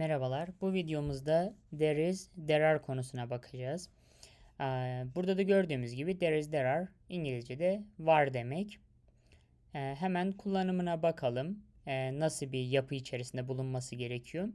Merhabalar. Bu videomuzda there is, there are konusuna bakacağız. Burada da gördüğümüz gibi there is, there are İngilizce'de var demek. Ee, Hemen kullanımına bakalım. Ee, Nasıl bir yapı içerisinde bulunması gerekiyor.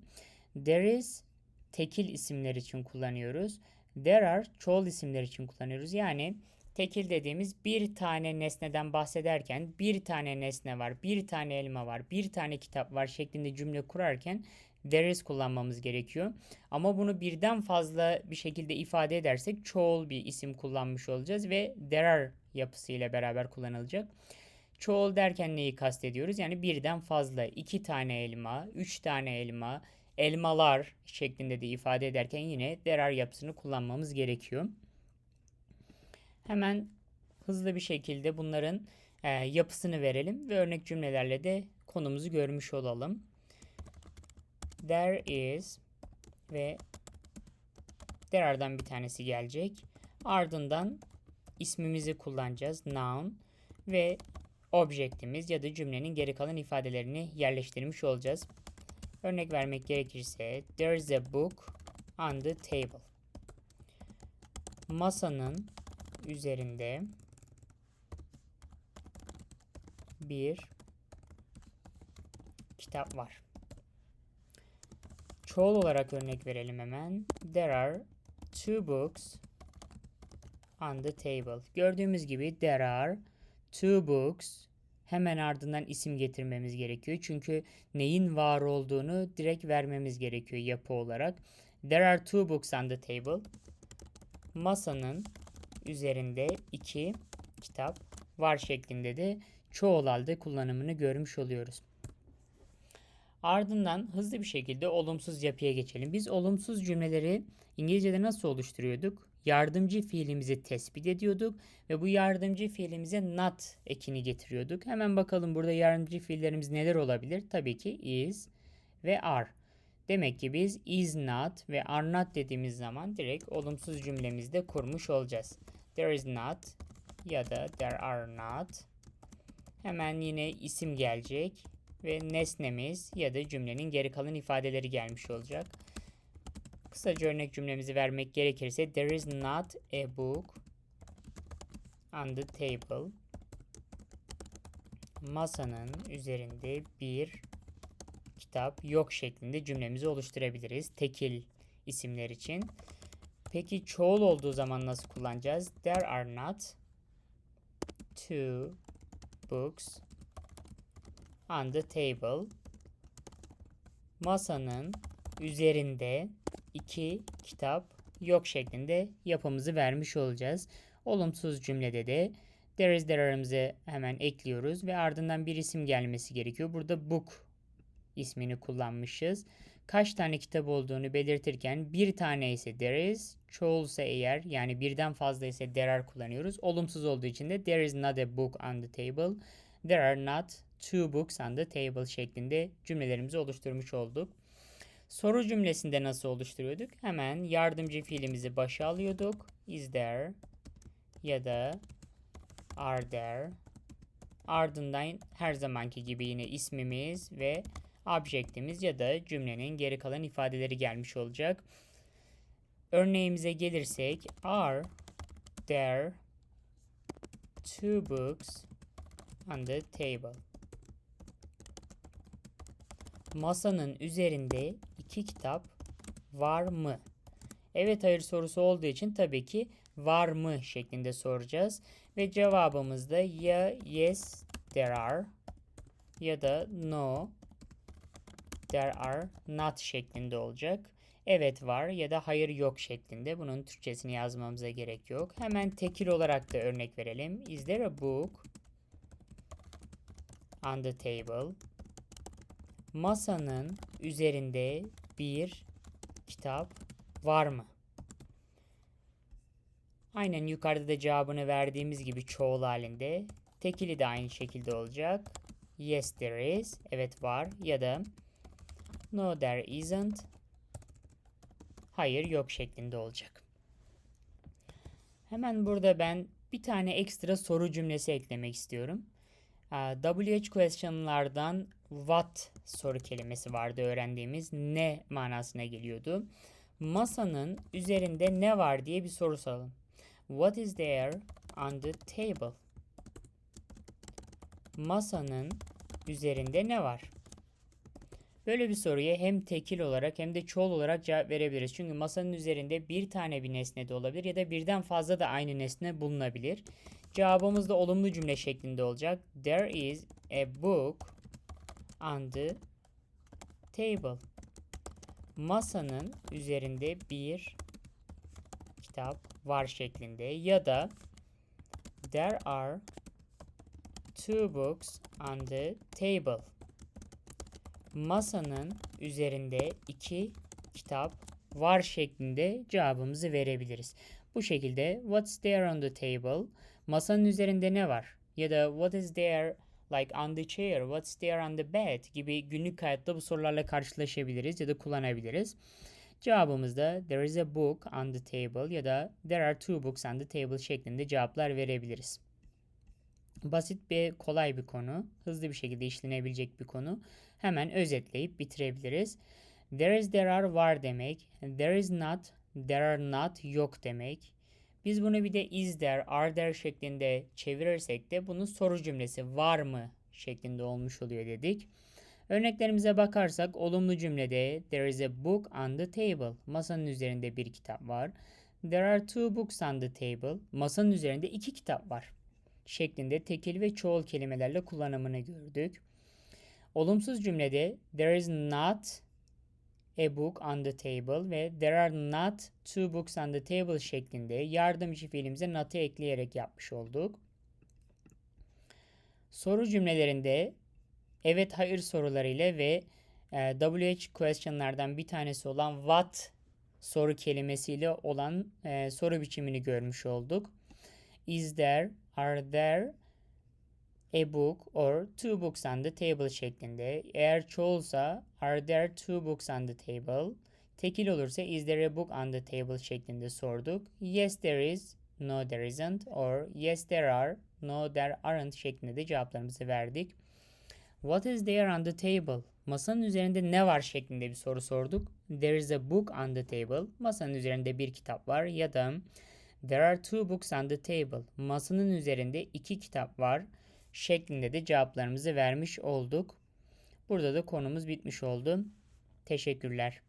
There is tekil isimler için kullanıyoruz. There are çoğul isimler için kullanıyoruz. Yani tekil dediğimiz bir tane nesneden bahsederken bir tane nesne var, bir tane elma var, bir tane kitap var şeklinde cümle kurarken there is kullanmamız gerekiyor. Ama bunu birden fazla bir şekilde ifade edersek çoğul bir isim kullanmış olacağız ve there are yapısıyla beraber kullanılacak. Çoğul derken neyi kastediyoruz? Yani birden fazla iki tane elma, üç tane elma, elmalar şeklinde de ifade ederken yine there are yapısını kullanmamız gerekiyor. Hemen hızlı bir şekilde bunların e, yapısını verelim ve örnek cümlelerle de konumuzu görmüş olalım. There is ve there are'dan bir tanesi gelecek. Ardından ismimizi kullanacağız. Noun ve objektimiz ya da cümlenin geri kalan ifadelerini yerleştirmiş olacağız. Örnek vermek gerekirse there is a book on the table. Masanın üzerinde bir kitap var. Çoğul olarak örnek verelim hemen. There are two books on the table. Gördüğümüz gibi there are two books. Hemen ardından isim getirmemiz gerekiyor. Çünkü neyin var olduğunu direkt vermemiz gerekiyor yapı olarak. There are two books on the table. Masanın üzerinde iki kitap var şeklinde de çoğul halde kullanımını görmüş oluyoruz. Ardından hızlı bir şekilde olumsuz yapıya geçelim. Biz olumsuz cümleleri İngilizce'de nasıl oluşturuyorduk? Yardımcı fiilimizi tespit ediyorduk ve bu yardımcı fiilimize not ekini getiriyorduk. Hemen bakalım burada yardımcı fiillerimiz neler olabilir? Tabii ki is ve are. Demek ki biz is not ve are not dediğimiz zaman direkt olumsuz cümlemizde kurmuş olacağız. There is not ya da there are not. Hemen yine isim gelecek ve nesnemiz ya da cümlenin geri kalan ifadeleri gelmiş olacak. Kısaca örnek cümlemizi vermek gerekirse there is not a book on the table. Masanın üzerinde bir kitap yok şeklinde cümlemizi oluşturabiliriz. Tekil isimler için. Peki çoğul olduğu zaman nasıl kullanacağız? There are not two books on the table. Masanın üzerinde iki kitap yok şeklinde yapımızı vermiş olacağız. Olumsuz cümlede de there is there'ımızı hemen ekliyoruz ve ardından bir isim gelmesi gerekiyor. Burada book ismini kullanmışız. Kaç tane kitap olduğunu belirtirken bir tane ise there is, çoğulsa eğer yani birden fazla ise there are kullanıyoruz. Olumsuz olduğu için de there is not a book on the table. There are not two books on the table şeklinde cümlelerimizi oluşturmuş olduk. Soru cümlesinde nasıl oluşturuyorduk? Hemen yardımcı fiilimizi başa alıyorduk. Is there ya da are there. Ardından her zamanki gibi yine ismimiz ve objektimiz ya da cümlenin geri kalan ifadeleri gelmiş olacak. Örneğimize gelirsek are there two books on the table. Masanın üzerinde iki kitap var mı? Evet hayır sorusu olduğu için tabii ki var mı şeklinde soracağız. Ve cevabımız da ya yes there are ya da no there are not şeklinde olacak. Evet var ya da hayır yok şeklinde. Bunun Türkçesini yazmamıza gerek yok. Hemen tekil olarak da örnek verelim. Is there a book on the table? Masanın üzerinde bir kitap var mı? Aynen yukarıda da cevabını verdiğimiz gibi çoğul halinde. Tekili de aynı şekilde olacak. Yes there is. Evet var. Ya da No there isn't. Hayır yok şeklinde olacak. Hemen burada ben bir tane ekstra soru cümlesi eklemek istiyorum. WH question'lardan what soru kelimesi vardı öğrendiğimiz ne manasına geliyordu. Masanın üzerinde ne var diye bir soru soralım. What is there on the table? Masanın üzerinde ne var? Böyle bir soruya hem tekil olarak hem de çoğul olarak cevap verebiliriz. Çünkü masanın üzerinde bir tane bir nesne de olabilir ya da birden fazla da aynı nesne bulunabilir. Cevabımız da olumlu cümle şeklinde olacak. There is a book on the table. Masanın üzerinde bir kitap var şeklinde ya da there are two books on the table. Masanın üzerinde iki kitap var şeklinde cevabımızı verebiliriz. Bu şekilde what's there on the table? Masanın üzerinde ne var? Ya da what is there like on the chair, what's there on the bed gibi günlük hayatta bu sorularla karşılaşabiliriz ya da kullanabiliriz. Cevabımız da there is a book on the table ya da there are two books on the table şeklinde cevaplar verebiliriz. Basit ve kolay bir konu, hızlı bir şekilde işlenebilecek bir konu. Hemen özetleyip bitirebiliriz. There is there are var demek. There is not, there are not yok demek. Biz bunu bir de is there, are there şeklinde çevirirsek de bunun soru cümlesi var mı şeklinde olmuş oluyor dedik. Örneklerimize bakarsak olumlu cümlede there is a book on the table. Masanın üzerinde bir kitap var. There are two books on the table. Masanın üzerinde iki kitap var. Şeklinde tekil ve çoğul kelimelerle kullanımını gördük. Olumsuz cümlede there is not a book on the table ve there are not two books on the table şeklinde yardımcı fiilimize not'ı ekleyerek yapmış olduk. Soru cümlelerinde evet hayır sorularıyla ve e, WH question'lardan bir tanesi olan what soru kelimesiyle olan e, soru biçimini görmüş olduk. Is there, are there a book or two books on the table şeklinde. Eğer çoğulsa are there two books on the table? Tekil olursa is there a book on the table şeklinde sorduk. Yes there is, no there isn't or yes there are, no there aren't şeklinde de cevaplarımızı verdik. What is there on the table? Masanın üzerinde ne var şeklinde bir soru sorduk. There is a book on the table. Masanın üzerinde bir kitap var ya da There are two books on the table. Masanın üzerinde iki kitap var şeklinde de cevaplarımızı vermiş olduk. Burada da konumuz bitmiş oldu. Teşekkürler.